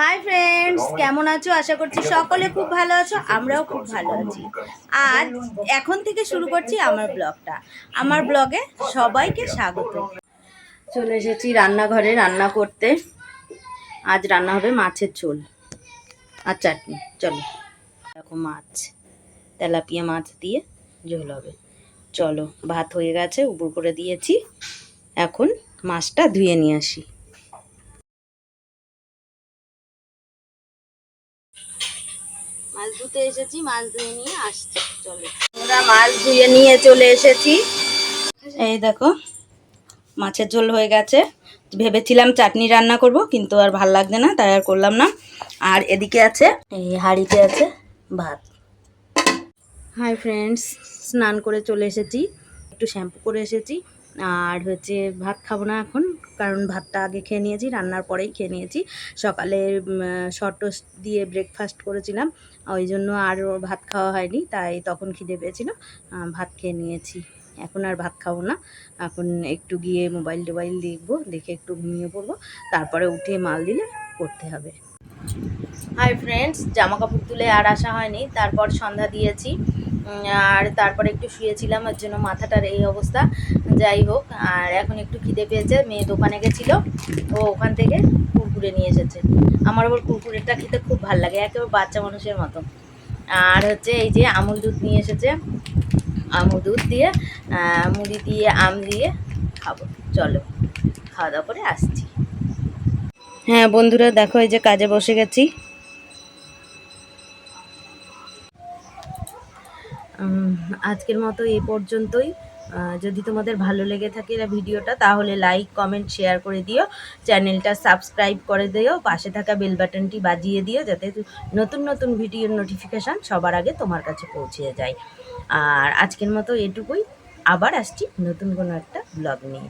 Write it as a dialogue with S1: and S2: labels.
S1: Hi friends কেমন আছো? আশা করছি সকলে খুব ভালো আছো, আমরাও খুব ভালো আছি। আজ এখন থেকে শুরু করছি আমার ব্লগটা। আমার ব্লগে সবাইকে স্বাগত। চলে এসেছি রান্নাঘরে রান্না করতে। আজ রান্না হবে মাছের ঝোল আর চাটনি। চলো। দেখো মাছ। তেলাপিয়া মাছ দিয়ে ঝোল হবে। চলো, ভাত হয়ে গেছে উপর করে দিয়েছি। এখন মাছটা ধুয়ে নিয়ে আসি। মাছ ধুতে এসেছি, মাছ ধুয়ে নিয়ে আসছি, চলো। আমরা মাছ ধুয়ে নিয়ে চলে এসেছি। এই দেখো, মাছের ঝোল হয়ে গেছে। ভেবেছিলাম চাটনি রান্না করব, কিন্তু আর ভালো লাগছে না, তাই আর করলাম না। আর এদিকে আছে, এই হাঁড়িতে আছে ভাত। হাই ফ্রেন্ডস, স্নান করে চলে এসেছি। একটু শ্যাম্পু করে এসেছি, আর হচ্ছে ভাত খাব না এখন। কারণ ভাতটা আগে খেয়ে নিয়েছি, রান্নার পরেই খেয়ে নিয়েছি। সকালে শর্ট দিয়ে ব্রেকফাস্ট করেছিলাম, ওই জন্য আর ভাত খাওয়া হয়নি, তাই তখন খিদে পেয়েছিল ভাত খেয়ে নিয়েছি। এখন আর ভাত খাব না, এখন একটু গিয়ে মোবাইল টোবাইল দেখব, দেখে একটু ঘুমিয়ে পড়ব, তারপরে উঠে মাল দিলে করতে হবে। হাই ফ্রেন্ডস জামা কাপড় তুলে আর আসা হয়নি, তারপর সন্ধ্যা দিয়েছি। আর তারপরে একটু শুয়েছিলাম, ওর জন্য মাথাটার এই অবস্থা। যাই হোক, আর এখন একটু খিদে পেয়েছে, মেয়ে দোকানে গেছিল, ও ওখান থেকে কুরকুরে নিয়ে এসেছে। আমার আবার কুরকুরেটা খেতে খুব ভালো লাগে, একেবারে বাচ্চা মানুষের মতো। আর হচ্ছে এই যে আমুল দুধ নিয়ে এসেছে, আমুল দুধ দিয়ে মুড়ি দিয়ে, আম দিয়ে খাব। চলো, খাওয়া দাওয়া করে আসছি। হ্যাঁ বন্ধুরা, দেখো এই যে কাজে বসে গেছি। আজকের মতো এ পর্যন্তই। যদি তোমাদের ভালো লেগে থাকে ভিডিওটা, তাহলে লাইক কমেন্ট শেয়ার করে দিও। চ্যানেলটা সাবস্ক্রাইব করে দিও। পাশে থাকা বেল বাটনটি বাজিয়ে দিও যাতে নতুন নতুন ভিডিওর নোটিফিকেশান সবার আগে তোমার কাছে পৌঁছে যায়। আর আজকের মতো এটুকুই। আবার আসছি নতুন কোনো একটা ব্লগ নিয়ে।